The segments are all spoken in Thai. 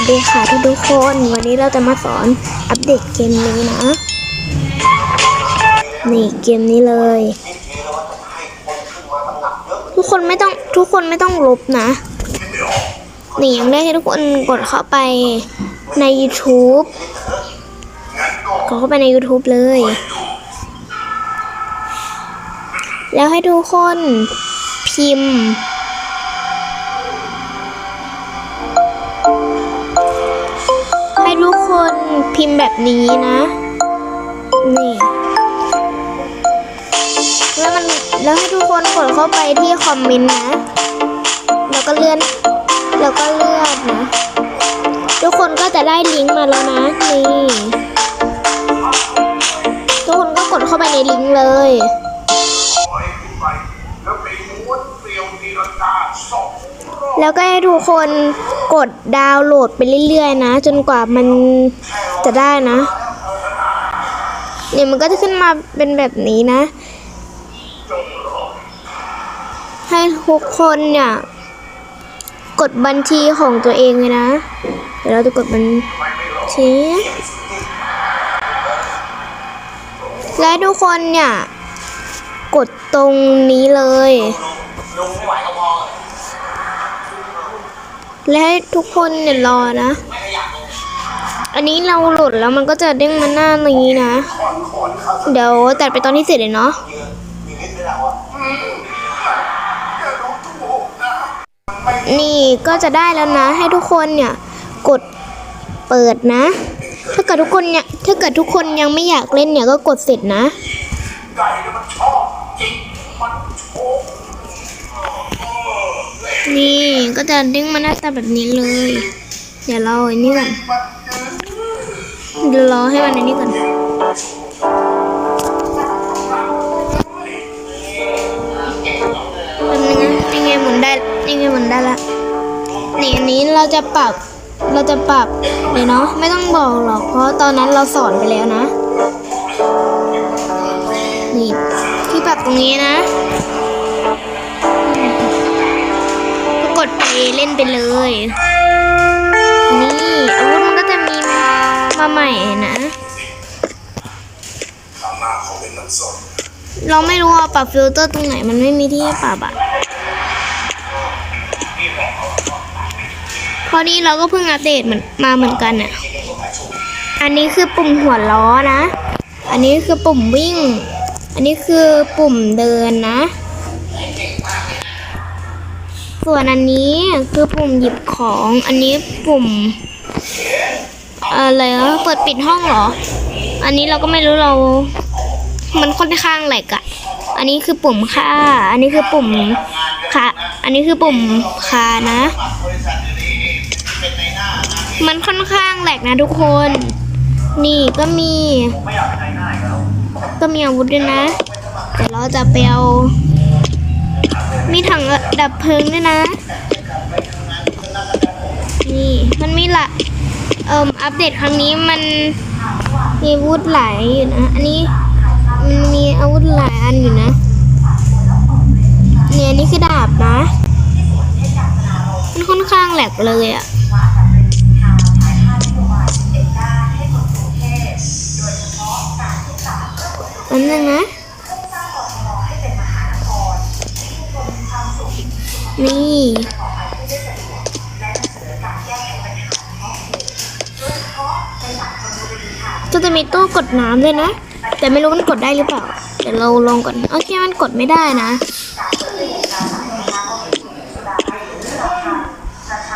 สดีค่ะทุกทุกคน วันนี้เราจะมาสอนอัปเดตเกมนี้นะ นี่เกมนี้เลย ทุกคนไม่ต้องทุกคนไม่ต้องลบนะ นี่ยังได้ให้ทุกคนกดเข้าไปใน YouTube กดเข้าไปใน YouTube เลย แล้วให้ทุกคนพิมพ์ พิมพ์แบบนี้นะ นี่ แล้วมันแล้วให้ทุกคนกดเข้าไปที่คอมเมนต์นะ แล้วก็เลื่อน แล้วก็เลื่อนนะ ทุกคนก็จะได้ลิงก์มาแล้วนะ นี่ ทุกคนก็กดเข้าไปในลิงก์เลยแล้วไปม้วนเกลียวตีลังกาสองรอบแล้วก็ให้ทุกคนกดดาวน์โหลดไปเรื่อยๆนะ จนกว่ามัน จะได้นะ เนี่ยมันก็จะขึ้นมาเป็นแบบนี้นะ ให้ทุกคนเนี่ย กดบัญชีของตัวเองเลยนะ เดี๋ยวเราจะกดบัญชีและทุกคนเนี่ย กดตรงนี้เลย และให้ทุกคนเนี่ยรอนะ อันนี้เราโหลดแล้วมันก็จะเด้งมาหน้านี้นะ เดี๋ยวตัดไปตอนที่เสร็จเลยเนาะนี่ก็จะได้แล้วนะ ให้ทุกคนเนี่ย กดเปิดนะ ถ้าเกิดทุกคนเนี่ยถ้าเกิดทุกคนยังไม่อยากเล่นเนี่ยก็กดเสร็จนะนี่ก็จะเด้งมาหน้าตาแบบนี้เลย เดี๋ยวเราอันนี้ก่อน เดี๋ยวรอให้มันอันนี้ก่อนแป๊บนึงนะยังไงหมุนได้ยังไงหมุนได้ละนี่อันนี้เราจะปรับเราจะปรับเดี๋ยวเนาะไม่ต้องบอกหรอกเพราะตอนนั้นเราสอนไปแล้วนะนี่ที่ปรับตรงนี้นะก็กดไปเล่นไปเลยนี่ มาใหม่นะข้างหน้าเขาเป็นน้ำส้มเราไม่รู้ว่าปรับฟิลเตอร์ตรงไหนมันไม่มีที่ให้ปรับอะพอดีเราก็เพิ่งอัปเดตเหมือนมาเหมือนกันอะอันนี้คือปุ่มหัวล้อนะ อันนี้คือปุ่มวิ่ง อันนี้คือปุ่มเดินนะ ส่วนอันนี้คือปุ่มหยิบของ อันนี้ปุ่ม อะไรวะเปิดปิดห้องเหรอ อันนี้เราก็ไม่รู้เรา มันค่อนข้างแหลกอะอันนี้คือปุ่มค่า อันนี้คือปุ่มค่ะ อันนี้คือปุ่มคานะ มันค่อนข้างแหลกนะทุกคน นี่ก็มี ก็มีอาวุธด้วยนะเดี๋ยวเราจะไปเอา มีถังดับเพลิงด้วยนะ นี่ มันมีละ เอ่มอัปเดตครั้งนี้มันมีอาวุธหลายอยู่นะ อันนี้มันมีอาวุธหลายอันอยู่นะ เนี่ยนนี่คือดาบนะมันค่อนข้างแหลกเลยอะ่ะอันนึงนะนี่ จะจะมีตู้กดน้ำด้วยนะ แต่ไม่รู้มันกดได้หรือเปล่า เดี๋ยวเราลองก่อนโอเคมันกดไม่ได้นะ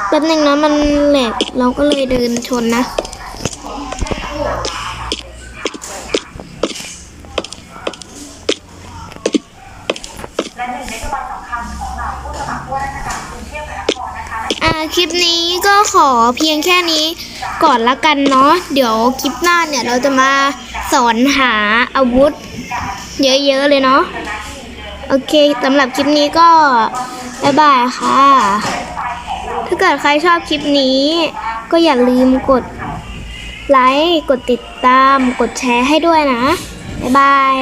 แป๊บนึงนะมันแหลกเราก็เลยเดินชนนะและหนึ่งในโยบายสำคัญของเราผู้สมัครผู้ราชการกรุงเทพมหานคร อ่าคลิปนี้ก็ขอเพียงแค่นี้ก่อนละกันเนาะเดี๋ยวคลิปหน้าเนี่ยเราจะมาสอนหาอาวุธ เยอะๆเลยเนาะโอเคสำหรับคลิปนี้ก็บ๊ายบายค่ะ ถ้าเกิดใครชอบคลิปนี้ ก็อย่าลืมกดไลค์ กดติดตาม กดแชร์ให้ด้วยนะ บ๊ายบาย